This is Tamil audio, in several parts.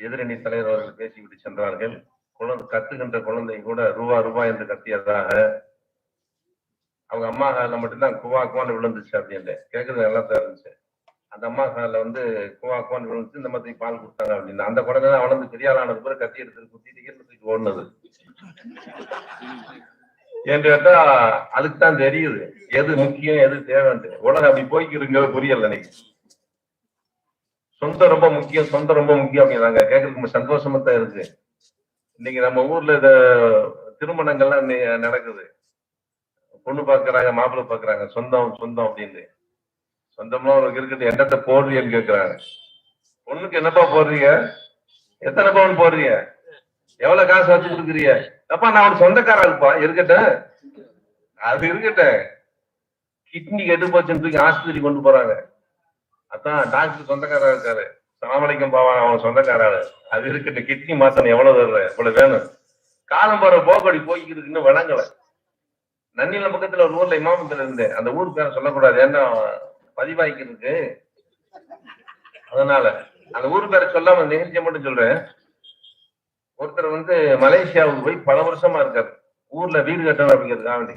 எதிரணி தலைவர் அவர்கள் பேசிவிட்டு சென்றார்கள். குழந்தை கத்துகின்ற குழந்தை கூட ரூபா ரூபா என்று கத்தியதாக அவங்க அம்மா காலில் மட்டும்தான் குவா குவான்னு விழுந்துச்சு அப்படின்னு. கேட்கறது நல்லா தான் இருந்துச்சு. அந்த அம்மா காலில் வந்து குவா குவான்னு விழுந்துச்சு. இந்த மாதிரி பால் கொடுத்தாங்க அப்படின்னு. அந்த குழந்தை தான் வளர்ந்து பெரிய ஆளானது பிறகு கத்தி எடுத்து குத்திட்டு கீழே ஓடுனது. என்று கேட்டா அதுக்கு தான் தெரியுது. எது முக்கியம் எது தேவைன்ட்டு. உலகம் அப்படி போய்க்கிருங்க புரியல நினைக்கிறேன் சொந்தம் ரொம்ப முக்கியம் சொந்தம் ரொம்ப முக்கியம் அப்படின்னாங்க கேட்கறதுக்கு ரொம்ப சந்தோஷமா தான் இருக்கு. இன்னைக்கு நம்ம ஊர்ல இந்த திருமணங்கள்லாம் நடக்குது. பொண்ணு பாக்குறாங்க மாப்பிள்ளை பாக்குறாங்க சொந்தம் சொந்தம் அப்படின்னு. சொந்தம்லாம் உனக்கு இருக்குது என்னத்த போடுறீன்னு கேட்கிறாங்க பொண்ணுக்கு என்னப்பா போடுறீங்க? எத்தனை பவுன் போடுறீங்க? எவ்வளவு காசு வச்சு கொடுக்குறீங்க? அப்பா நான் அவன் சொந்தக்காரா இருப்பா இருக்கட்டும். அது இருக்கட்டும். கிட்னி கெட்டு போச்சுன்னு தூக்கி ஆஸ்பத்திரி கொண்டு போறாங்க. அதான் டாக்டர் சொந்தக்காரா இருக்காரு. சலாமலைக்கும் பாவா அவன் சொந்தக்காராரு. அது இருக்கட்டும் கிட்னி மாசம் எவ்வளவு தர்ற இவ்வளவு வேணும்? காலம் போற போக்கடி போய்க்கிட்டு இன்னும் வழங்கல நன்னில பக்கத்துல ஒரு ஊர்ல இமாமத்துல இருந்தேன் அந்த ஊர் பேரை சொல்லக்கூடாது. ஏன்னா பதிவாய்க்கிறதுக்கு அதனால அந்த ஊர் பேரை சொல்லாம நிகழ்ச்சியை மட்டும் சொல்றேன். ஒருத்தர் வந்து மலேசியாவுக்கு போய் பல வருஷமா இருக்காரு. ஊர்ல வீடு கட்டணும் அப்படிங்கிறதுக்காக வேண்டி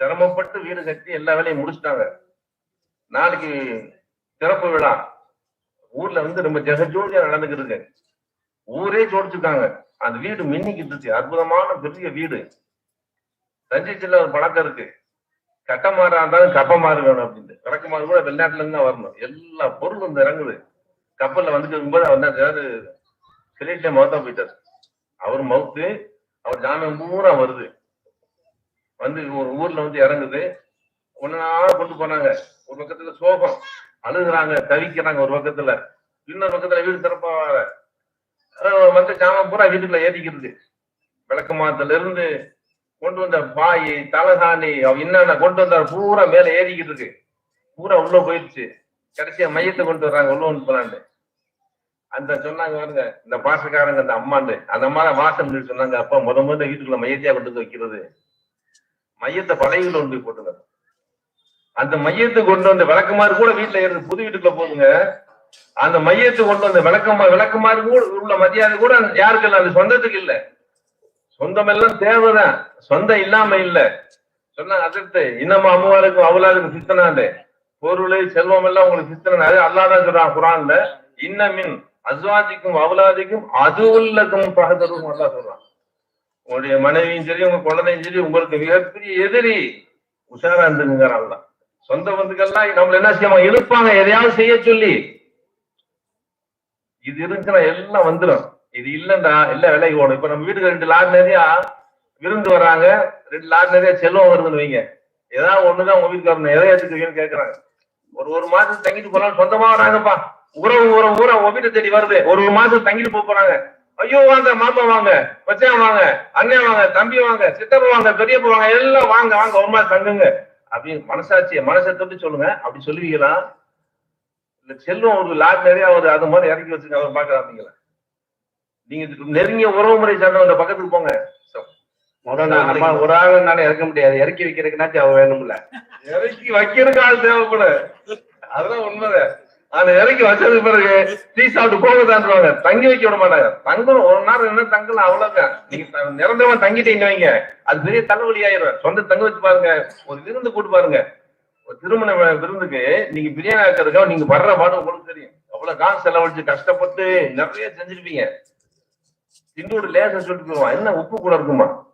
சிரமப்பட்டு வீடு கட்டி எல்லா வேலையும் முடிச்சிட்டாங்க. நாளைக்கு திறப்பு விழா. ஊர்ல வந்து ரொம்ப ஜெகஜோதியா நடந்துக்கிட்டு இருக்கு ஊரே ஜோடிச்சிருக்காங்க. அந்த வீடு மின்னிக்கிட்டு இருக்கு. அற்புதமான பெரிய வீடு. தஞ்சை ஜில்லா ஒரு பழக்கம் இருக்கு. கட்டமாறா இருந்தாலும் கப்பமாறு வேணும் அப்படின்ட்டு. விளக்கமாறு கூட வெளிநாட்டுல இருந்து தான் வரணும். எல்லா பொருளும் வந்து இறங்குது. கப்பல்ல வந்துட்டு போது அவர் என்ன பிளேட்ல மௌத்தா போயிட்டார். அவர் மவுத்து அவர் ஜாமியம் பூரா வருது. வந்து ஒரு ஊர்ல வந்து இறங்குது. ஒன்னா கொண்டு போனாங்க. ஒரு பக்கத்துல சோகம். அழுகுறாங்க தவிக்கிறாங்க ஒரு பக்கத்துல. இன்னொரு பக்கத்துல வீடு திறப்பாங்க. வந்து சாமான் பூரா வீட்டுக்குள்ள ஏத்திக்கிறது. விளக்கமாத்துல இருந்து கொண்டு வந்த பாய் தலகாணி அவ என்னென்ன கொண்டு வந்தார் பூரா மேல ஏறிக்கிட்டு இருக்கு பூரா உள்ள போயிடுச்சு. கடைசியா மையத்தை கொண்டு வர்றாங்க உள்ள கொண்டு போறான்னு அந்த சொன்னாங்க பாருங்க இந்த பாசக்காரங்க அந்த அம்மாண்டு. அந்த அம்மா தான் வாசம் சொன்னாங்க அப்பா முத முதல்ல வீட்டுக்குள்ள மையத்தையா கொண்டு வந்து வைக்கிறது. மையத்தை பழையில கொண்டு போய் அந்த மையத்தை கொண்டு வந்த விளக்கமாறு கூட வீட்டுல இருந்து புது வீட்டுக்குள்ள போகுங்க. அந்த மையத்தை கொண்டு வந்த விளக்கமா விளக்கமாறு கூட உள்ள மரியாதை கூட அந்த- யாருக்கு இல்ல அது சொந்தத்துக்கு இல்ல. சொந்தம் எல்லாம் தேவைதான். சொந்தம் இல்லாம இல்ல. சொன்னா அதற்கு இன்னமும் அம்மாவுக்கும் அவளாருக்கும் சித்தனாண்டு பொருள் செல்வம் எல்லாம் உங்களுக்கு சித்தன அது. அல்லாதான் சொல்றான் குரான்ல இன்னமின் அஸ்வாதிக்கும் அவலாதிக்கும் அது உள்ளதும் பகதரும் அல்லா சொல்றான். உங்களுடைய மனைவியும் சரி உங்க குழந்தையும் சரி உங்களுக்கு மிகப்பெரிய எதிரி உஷாரா இருந்துங்கிறான் சொந்த பந்துக்கள்லாம் நம்மள என்ன செய்யணும் இழுப்பாங்க எதையாவது செய்ய சொல்லி. இது இருந்துச்சுன்னா எல்லாம் வந்துடும் இது இல்லைண்டா. இல்ல விலைக்கு ஓடும். இப்ப நம்ம வீட்டுக்கு ரெண்டு லாரி நிறையா விருந்து வராங்க. ரெண்டு லாரி நிறைய செல்வம் வருதுன்னு வைங்க. ஏதாவது ஒண்ணுதான் உங்க வீட்டுக்கு எதை ஏத்துக்குவீங்கன்னு கேக்குறாங்க. ஒரு ஒரு மாசம் தங்கிட்டு போலாம் சொந்தமா வராங்கப்பா. உறவு உறவு ஊரா உங்க வீட்டை தேடி வருது. ஒரு ஒரு மாசம் தங்கிட்டு போக போறாங்க. ஐயோ வாங்க. மாமா வாங்க. மச்சான் வாங்க. அண்ணன் வாங்க. தம்பி வாங்க. சித்தப்பா வாங்க. பெரியப்பா வாங்க. எல்லாம் வாங்க வாங்க. ஒரு மாதிரி தங்குங்க. அப்படின்னு மனசாட்சிய மனசை தொட்டு சொல்லுங்க. அப்படி சொல்லுவீங்களா? இல்ல செல்வம் ஒரு லாட் நிறைய ஒரு அது மாதிரி இறக்கி வச்சுக்க அவர் பாக்குறாங்களா நீங்க நெருங்கிய உறவு முறை சார்ந்தவங்க பக்கத்துக்கு போங்க. ஒரு ஆளுனால இறக்க முடியாது. இறக்கி வைக்கிறதுக்குனாச்சும் அவ வேணும்ல. இறக்கி வைக்கிறதுக்கு ஆள் தேவைப்படும் அதுதான் உண்மைதான். அந்த இறக்கி வச்சதுக்கு பிறகு டீ சாப்பிட்டு போகதான்றாங்க தங்கி வைக்க விட மாட்டாங்க. தங்கணும் ஒரு நேரம் என்ன தங்கலாம் அவ்வளவுதான். நீங்க த- நிரந்தரமா தங்கிட்டீங்க வைங்க. அது பெரிய தலைவலி ஆயிரும் சொந்த தங்க வச்சு பாருங்க. ஒரு விருந்து கூட்டு பாருங்க. ஒரு திருமண விருந்துக்கு நீங்க பிரியாணி ஆக்கிறதுக்காக நீங்க வர்ற பாடு உங்களுக்கு தெரியும். அவ்வளவு காசு செலவழிச்சு கஷ்டப்பட்டு நிறைய செஞ்சிருப்பீங்க. திண்டோடு லேச சொல்லிட்டு போவான் என்ன உப்பு கூட இருக்குமா?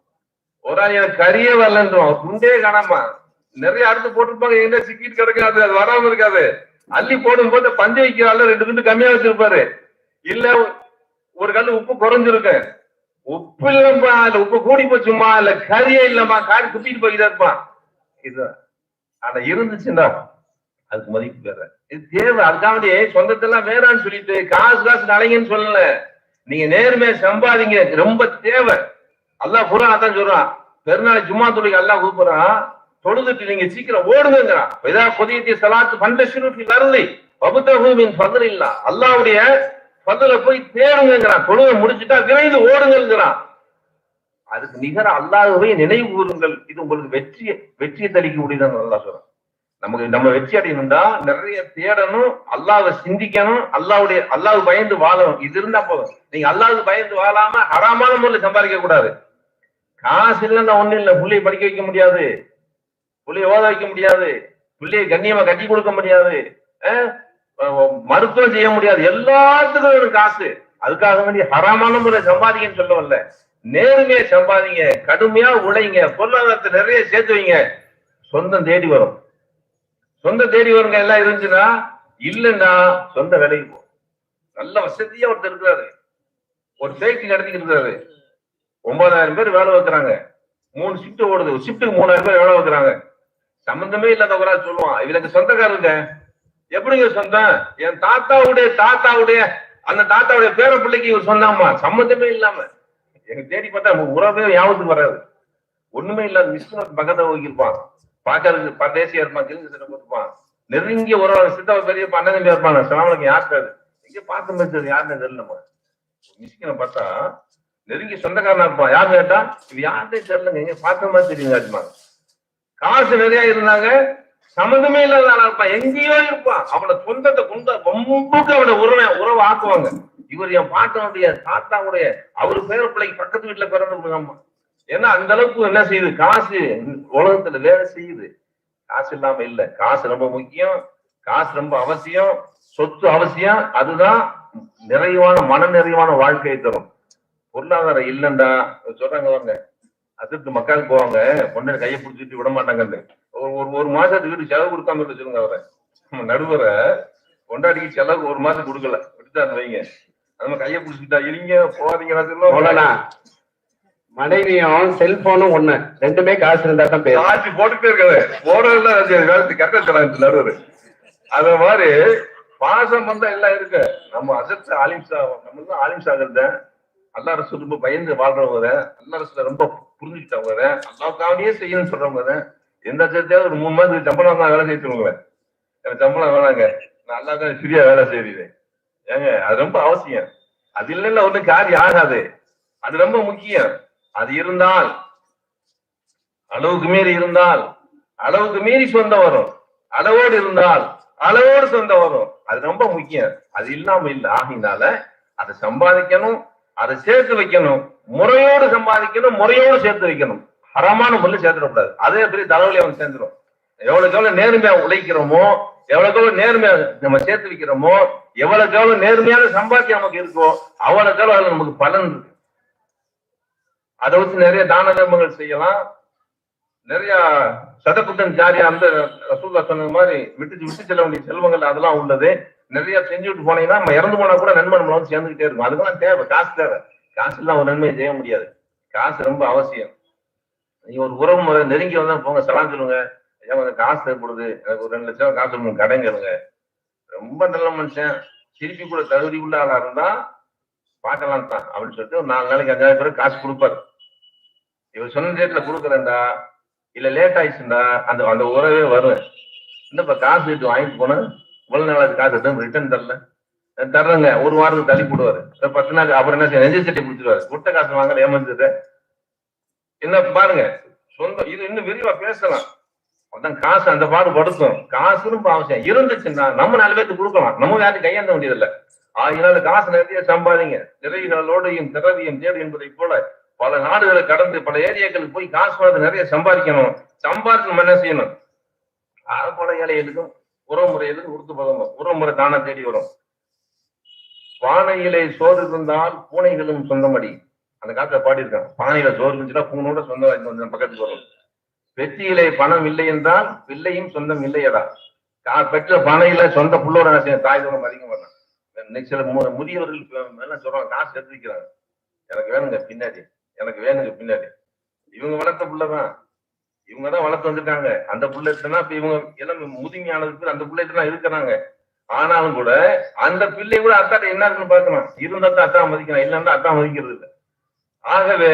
ஒரு ஆள் எனக்கு கறியே வரலன்றான் துண்டே காணாமா. நிறைய அடுத்து போட்டிருப்பாங்க. எங்க சிக்கிட்டு கிடக்காது. அது வராம இருக்காது. அள்ளி போடும் போது பஞ்சு வைக்கிறாள் ரெண்டு துண்டு கம்மியா வச்சிருப்பாரு. இல்ல ஒரு கல்லு உப்பு குறைஞ்சிருக்கு. உப்பு இல்லப்பா இல்ல உப்பு கூடி போச்சுமா இல்ல கறியே இல்லம்மா காரி குத்திட்டு போய்கிட்டே இருப்பான். இது ஆனா இருந்துச்சுன்னா அதுக்கு மதிப்பு வேற. இது தேவை அதுக்காண்டி சொந்தத்தெல்லாம் வேறான்னு சொல்லிட்டு காசு காசு அலைங்கன்னு சொல்லல. நீங்க நேர்மையா சம்பாதிங்க. ரொம்ப தேவை. அல்லா புறா அதான் சொல்றான். பெருநாள் ஜும்மா தொழில் எல்லாம் கூப்பிடுறான். தொழுதுட்டு நீங்க சீக்கிரம் ஓடுங்கிறான் இதா புதிய சலாத்து பண்ட சிறுத்தி வரலை வபுத்தகூமின் பதில் இல்ல அல்லாவுடைய பதில போய் தேடுங்கிறான் தொழுவை முடிச்சுட்டா விரைந்து ஓடுங்கிறான் அதுக்கு நிகர அல்லாதவை நினைவு கூறுங்கள் இது உங்களுக்கு வெற்றியை வெற்றியை தளிக்க முடியுதுன்னு நல்லா சொல்றான். நமக்கு நம்ம வெற்றி அடையணும்டா. நிறைய தேடணும். அல்லாவை சிந்திக்கணும். அல்லாவுடைய அல்லாஹ் பயந்து வாழணும். இது இருந்தா போதும். நீங்க அல்லாஹ் பயந்து வாழாம ஹராமான முறையில் சம்பாதிக்க கூடாது. காசு இல்லைன்னா ஒண்ணு இல்ல. பிள்ளைய படிக்க வைக்க முடியாது. புள்ளைய ஓத வைக்க முடியாது. புள்ளைய கண்ணியமா கட்டி கொடுக்க முடியாது. மருத்துவம் செய்ய முடியாது. எல்லாத்துக்கும் ஒரு காசு. அதுக்காக வேண்டி ஹராமான முறை சம்பாதிக்கன்னு சொல்ல வரல நேர்மையா சம்பாதிங்க கடுமையா உழைங்க பொருளாதாரத்தை நிறைய சேர்த்து வைங்க. சொந்தம் தேடி வரும். சொந்த தேடி வருங்க எல்லாம் இருந்துச்சுன்னா இல்லைன்னா சொந்த வேலைக்கு போ. நல்ல வசதியா ஒருத்தர் இருக்கிறாரு. ஒரு ஃபேக்டரி நடத்திக்கிட்டு இருக்கிறாரு ஒன்பதாயிரம் பேர் வேலை வைக்கிறாங்க. மூணு ஷிஃப்ட் ஓடுது. ஷிஃப்ட்டுக்கு மூணாயிரம் பேர் வேலை வைக்கிறாங்க. சம்பந்தமே இல்லாதவரா சொல்லுவான். இவனுக்கு சொந்தக்காரங்க. எப்படிங்க சொந்தம்? என் தாத்தாவுடைய தாத்தாவுடைய அந்த தாத்தாவுடைய பேர பிள்ளைக்கு இவர் சொன்னாமா? சம்பந்தமே இல்லாம. எனக்கு தேடி பார்த்தா நம்ம உறவே ஞாபகத்துக்கு வராது. ஒண்ணுமே இல்லாத விஸ்வநாத் பக்கத்துல வகிப்பான் பாக்கிறதுக்கு பரதேசியா இருப்பான் தெலுங்கு சிறப்பு இருப்பான் நெருங்கிய உறவு சித்தவ பெரிய அண்ணன் தம்பி இருப்பான் சிலாமலுக்கு யாருக்காது எங்க பார்த்து முடிச்சது யாருன்னு தெரியல நம்ம. பார்த்தா நெருங்கி சொந்தக்காரனா இருப்பான். யாரு கேட்டா? இது யாருன்னே தெரியலங்க. எங்க பார்த்த மாதிரி தெரியுங்க ஆச்சுமா காசு நிறைய இருந்தாங்க. சம்மந்தமே இல்லாத ஆளா இருப்பான் எங்கேயோ இருப்பான் அவன சொந்தத்தை குந்த ரொம்பக்கு அவன உறவை உறவு ஆக்குவாங்க இவர் என் பாட்டனுடைய தாத்தாவுடைய அவர் பேர பிள்ளைக்கு பக்கத்து வீட்டுல பிறந்த பிறந்து ஏன்னா அந்த அளவுக்கு என்ன செய்யுது? காசு உலகத்துல வேலை செய்யுது. காசு இல்லாம இல்ல. காசு ரொம்ப முக்கியம். காசு ரொம்ப அவசியம். சொத்து அவசியம். அதுதான் நிறைவான மன நிறைவான வாழ்க்கையை தரும். பொருளாதாரம் இல்லைண்டா. சொல்றாங்க வாங்க அதிர்த்து மக்களுக்கு போவாங்க. பொண்ணு கையை பிடிச்சிட்டு விட மாட்டாங்கன்னு ஒரு ஒரு ஒரு மாசத்துக்கு வீட்டு செலவு கொடுக்காம இருக்க சொல்லுங்க அவரை. நடுவரை பொண்டாட்டிக்கு செலவு ஒரு மாசம் கொடுக்கல. விட்டுட்டாரு வைங்க. நம்ம கையை பிடிச்சிட்டா இருங்க போகாதீங்க மௌலானா மனைவியும் செல்போனும் ஒண்ணு. ரெண்டுமே காசு இருந்தா தான் பேர் ஆட்சி போட்டுட்டே இருக்காது போறதுல வேலை கரெக்டா சொல்லாங்க நடுவர். அத மாதிரி பாசம் வந்தா எல்லாம் இருக்கு. நம்ம அசத்து ஆலிம்சா நம்ம தான் ஆலிம்சா இருந்தேன் அல்லா ரசூல் ரொம்ப பயந்து வாழ்றவங்க அல்லா ரசூல ரொம்ப புரிஞ்சுக்கிட்டவங்க அல்லாவுக்காகவே செய்யணும்னு சொல்றவங்க எந்த சேர்த்தையாவது ஒரு மூணு மாதத்துக்கு சம்பளம் வாங்க வேலை செய்ய எனக்கு சம்பளம் வேணாங்க. நான் அல்லாவுக்காக ஃப்ரீயா வேலை செய்யறேன் ஏங்க அது ரொம்ப அவசியம். அது இல்லைன்னா ஒண்ணு காரியம் ஆகாது. அது ரொம்ப முக்கியம். அது இருந்தால் அளவுக்கு மீறி இருந்தால் அளவுக்கு மீறி சொந்தம் வரும். அளவோடு இருந்தால் அளவோடு சொந்தம் வரும். அது ரொம்ப முக்கியம். அது இல்லாம இல்ல. ஆகினால அதை சம்பாதிக்கணும் அதை சேர்த்து வைக்கணும். முறையோடு சம்பாதிக்கணும் முறையோடு சேர்த்து வைக்கணும். ஹரமான முறையில் சேர்த்துடக்கூடாது. அதே பெரிய தலைவலி அவன் சேர்ந்துடும் எவ்வளவுக்கு எவ்வளவு நேர்மையா உழைக்கிறோமோ எவ்வளவுக்கு எவ்வளவு நேர்மையா நம்ம சேர்த்து வைக்கிறோமோ எவ்வளவுக்கு எவ்வளவு நேர்மையான சம்பாத்தியம் நமக்கு இருக்கோ அவ்வளவுக்கு எவ்வளவு அதுல நமக்கு பலன் இருக்கு. அதை வச்சு நிறைய தான தர்மங்கள் செய்யலாம். நிறைய சதக்குட்டன் ஜாரியா அந்த ரசூல்லா சொன்ன மாதிரி விட்டு விட்டு செல்ல வேண்டிய செல்வங்கள் அதெல்லாம் உள்ளது. நிறைய செஞ்சுட்டு போனீங்கன்னா நம்ம இறந்து போனா கூட நன்மை நம்மள வந்து சேர்ந்துகிட்டே இருக்கும். அதுக்கெல்லாம் தேவை. காசு தேவை. காசு இல்லாம ஒரு நன்மையை செய்ய முடியாது. காசு ரொம்ப அவசியம். நீங்க ஒரு உறவு முறை நெருங்கி வந்தா போங்க சலாம் சொல்லுங்க. ஐயா கொஞ்சம் காசு தேவைப்படுது. எனக்கு ஒரு ரெண்டு லட்சம் காசு கொடுங்க கடன் கேளுங்க. ரொம்ப நல்ல மனுஷன். திருப்பி கூட தகுதி உள்ள ஆளா இருந்தா பார்க்கலாம் தான் அப்படின்னு சொல்லிட்டு ஒரு நாலு நாளைக்கு அஞ்சாயிரம் பேருக்கு காசு கொடுப்பாரு. இவர் சொன்ன டேட்ல கொடுக்குறேன்டா. இல்ல லேட் ஆயிடுச்சுண்டா அந்த அந்த உறவே வரும். என்னப்பா காசு வாங்கிட்டு வாங்கிட்டு போனேன் இவ்வளவு காசு எதுவும் ரிட்டர்ன் தரல. தர்றங்க தர்றேங்க ஒரு வாரத்துக்கு தள்ளி போடுவாரு. பத்து நாள் அப்புறம் என்ன செய்ய நெஞ்சு சட்டி கொடுத்துருவாரு குட்ட காசு வாங்கல ஏமாந்துட்டு என்ன பாருங்க சொந்தம் இது இன்னும் விரிவா பேசலாம். அதான் காசு அந்த பாடு படுத்தும். காசு ரொம்ப அவசியம். இருந்துச்சுன்னா நம்ம நாலு பேருக்கு கொடுக்கலாம். நம்ம யாரும் கையாண்ட வேண்டியதில்லை. ஆகினால காசு நிறைய சம்பாதிங்க. நிறைகளோடையும் திறவியும் தேடு என்பதை போல பல நாடுகளை கடந்து பல ஏரியாக்களுக்கு போய் காசு வந்து நிறைய சம்பாதிக்கணும். சம்பாதிச்சு நம்ம என்ன செய்யணும்? அது போல ஏழைகளுக்கும் உறவுமுறையில உறுத்து பதம்பம் உறவுமுறை தானா தேடி வரும். பானையிலே சோறு இருந்தால் பூனைகளும் சொந்தமடி. அந்த காலத்துல பாடியிருக்கான் பானையில சோறு இருந்துச்சுன்னா பூனோட சொந்தம் பக்கத்துக்கு வரும். வெற்றியிலே பணம் இல்லை என்றால் பிள்ளையும் சொந்தம் இல்லையடா கா- பெற்ற பானையில சொந்த புள்ளோட என்ன தாய் தூரம் அதிகம் வரலாம் சில மு- முதியவர்கள் சொல்றாங்க காசு எடுத்து வைக்கிறாங்க. எனக்கு வேணுங்க பின்னாடி. எனக்கு வேணுங்க பின்னாடி. இவங்க வளர்த்த புள்ளதான். இவங்க தான் வளர்த்து வந்துட்டாங்க. அந்த புள்ள எத்தனா இப்ப இவங்க எல்லாம் முதுமையானதுக்கு அந்த புள்ள எத்தனா இருக்கிறாங்க. ஆனாலும் கூட அந்த பிள்ளை கூட அத்தாட்ட என்ன இருக்குன்னு பாக்கணும் இருந்தா தான் அத்தா மதிக்கணும். இல்லைன்னா அத்தா மதிக்கிறது இல்லை. ஆகவே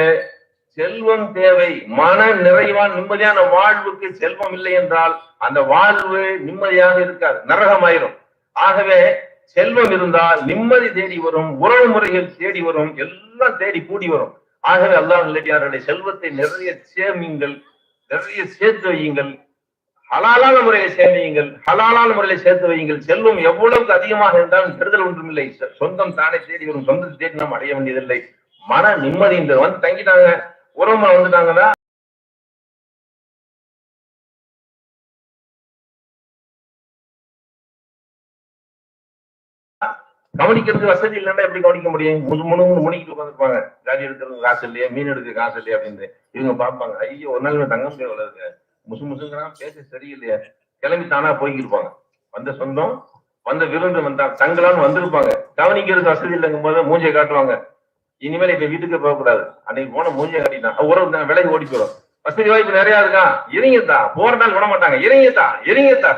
செல்வம் தேவை. மன நிறைவான நிம்மதியான வாழ்வுக்கு செல்வம் இல்லை என்றால் அந்த வாழ்வு நிம்மதியாக இருக்காது. நரகமாயிரும். ஆகவே செல்வம் இருந்தால் நிம்மதி தேடி வரும். உறவு முறைகள் தேடி வரும். எல்லாம் தேடி கூடி வரும். ஆகவே அல்லாஹ் நல்லடியாருடைய செல்வத்தை நிறைய சேமிங்கள் நிறைய சேர்த்து வையுங்கள். ஹலாலான சேர்ந்து சேமியுங்கள் ஹலாலான முறையில சேர்த்து வையுங்கள். செல்வம் எவ்வளவுக்கு அதிகமாக இருந்தாலும் பெறுதல் ஒன்றுமில்லை. இல்லை சொந்தம் தானே தேடி வரும். சொந்தத்தை தேடி நாம் அடைய வேண்டியதில்லை. மன நிம்மதி இந்த வந்து தங்கிட்டாங்க. உறவுமா வந்துட்டாங்கன்னா கவனிக்கிறதுக்கு வசதி இல்லைன்னா எப்படி கவனிக்க முடியும்? முழு முழு முனிக்கிட்டு உட்காந்துருப்பாங்க காடி எடுக்கிறது காசு இல்லையா மீன் எடுக்க காசு இல்லையா அப்படின்னு இவங்க பார்ப்பாங்க. ஐயோ ஒரு நாள் தங்க முடியாது வளருங்க முசு முசுங்கிறான் பேச சரியில்லையா. கிளம்பி தானா போய்க்கிருப்பாங்க. வந்த சொந்தம் வந்த விருந்து வந்தா தங்கலான்னு வந்திருப்பாங்க. கவனிக்கிறதுக்கு வசதி இல்லைங்கும் போது மூஞ்சியை காட்டுவாங்க. இனிமேல் இப்ப வீட்டுக்கு போகக்கூடாது. அன்னைக்கு போன மூஞ்சியை காட்டிட்டான் உறவு தான் விலைக்கு ஓடி போயிடும். வசதி வாய்ப்பு நிறைய இருக்கான் இறங்கியதா போற நாள் விட மாட்டாங்க. இறங்கியதா இறங்கியதா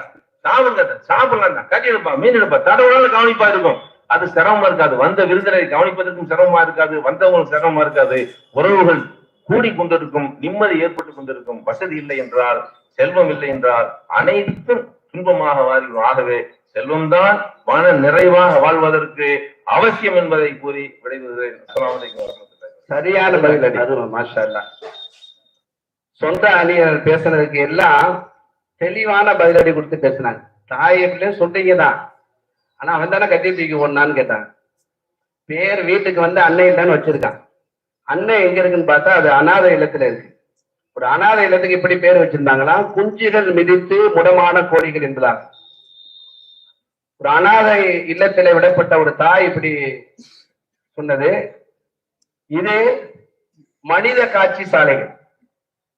சாப்பிடுங்க சாப்பிடலாம் கட்டி எடுப்பா மீன் எடுப்பா. தடவை கவனிப்பா இருக்கும். அது சிரமமா இருக்காது. வந்த விருந்தினரை கவனிப்பதற்கும் சிரமமா இருக்காது. வந்தவங்களுக்கு சிரமமா இருக்காது. உறவுகள் கூடி கொண்டிருக்கும் நிம்மதி ஏற்பட்டு கொண்டிருக்கும். வசதி இல்லை என்றால் செல்வம் இல்லை என்றால் அனைத்தும் துன்பமாக மாறிவிடும். ஆகவே செல்வம்தான் மன நிறைவாக வாழ்வதற்கு அவசியம் என்பதை கூறி விடைபெறுகிறேன். அஸ்ஸலாமு அலைக்கும் வரஹ்மத்துல்லாஹி சரியான பதில் அதுவும் மாஷா அல்லாஹ். சொந்த அணியர் பேசுனதுக்கு எல்லாம் தெளிவான பதிலடி கொடுத்து பேசினாங்க. தாய் எப்படியும் சொல்றீங்க தான் ஆனா அவன் தானே கட்டி தூக்கி ஒண்ணான்னு கேட்டான். பேர் வீட்டுக்கு வந்து அன்னை இல்லைன்னு வச்சிருக்கான். அன்னை எங்க இருக்குன்னு பார்த்தா அது அனாதை இல்லத்துல இருக்கு. ஒரு அனாதை இல்லத்துக்கு இப்படி பேர் வச்சிருந்தாங்களா? குஞ்சுகள் மிதித்து முடமான கோழிகள் என்பதாக. ஒரு அனாதை இல்லத்திலே விடப்பட்ட ஒரு தாய் இப்படி சொன்னது. இது மனித காட்சி சாலைகள்.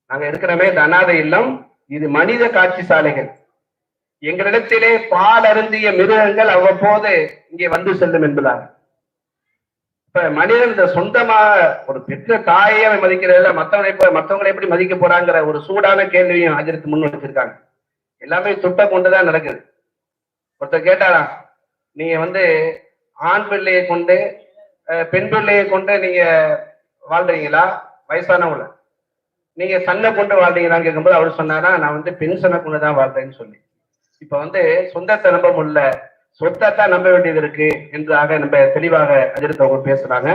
நாங்க இருக்கிறமே இந்த அனாதை இல்லம். இது மனித காட்சி சாலைகள். எங்களிடத்திலே பால் அருந்திய மிருகங்கள் அவ்வப்போது இங்கே வந்து செல்லும் என்பதாக இப்ப மனிதன் இந்த சொந்தமா ஒரு பெற்ற தாயை அவன் மதிக்கிறதில்ல மற்றவனை மற்றவங்களை எப்படி மதிக்க போறாங்கிற ஒரு சூடான கேள்வியும் ஆஜரித்து முன் வச்சிருக்காங்க. எல்லாமே துட்ட கொண்டுதான் நடக்குது. ஒருத்தர் கேட்டாரா நீங்க வந்து ஆண் பிள்ளையை கொண்டு பெண் பிள்ளையை கொண்டு நீங்க வாழ்றீங்களா? வயசானவங்கள. நீங்க சன்னை கொண்டு வாழ்றீங்களான்னு கேட்கும்போது அவர் சொன்னாரா நான் வந்து பென்ஷனை கொண்டு தான் வாழ்றேன்னு சொல்லி. இப்ப வந்து சொந்தத்தை நம்ப முடியல சொத்தை தான் நம்ப வேண்டியது இருக்கு என்றாக நம்ம தெளிவாக அஜித் அவங்க பேசுறாங்க.